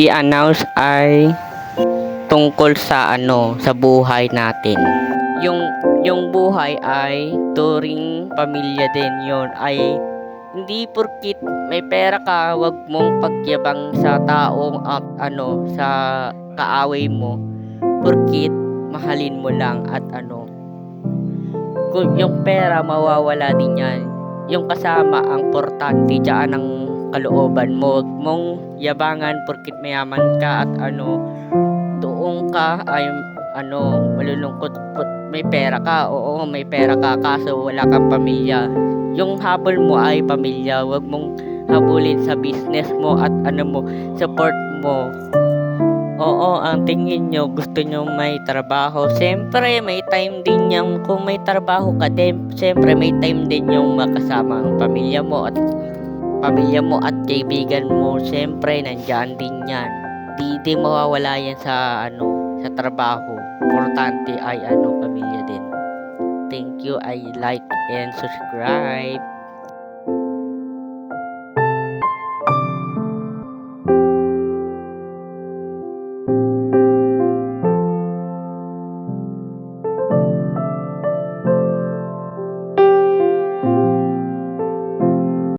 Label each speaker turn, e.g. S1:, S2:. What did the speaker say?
S1: i-announce ay tungkol sa ano, sa buhay natin. Yung yung buhay ay turing pamilya din yon ay hindi porkit may pera ka, wag mong pagyabang sa taong at ano sa kaaway mo porkit mahalin mo lang at ano kung yung pera mawawala din yan yung kasama ang portante diyan ang kalooban mo. Wag mong yabangan porkit mayaman ka at ano doon ka ay ano malulungkot put- may pera ka. Oo may pera ka kaso wala kang pamilya. Yung habol mo ay pamilya. Wag mong habulin sa business mo at ano mo support mo. Oo, ang tingin nyo, gusto nyo may trabaho. Siyempre, may time din yung, kung may trabaho ka din, siyempre may time din yung makasama ang pamilya mo at pamilya mo at kaibigan mo. Siyempre, nandyan din yan. Di din mawawala yan sa, ano, sa trabaho. Importante ay, ano, pamilya din. Thank you, I like and subscribe.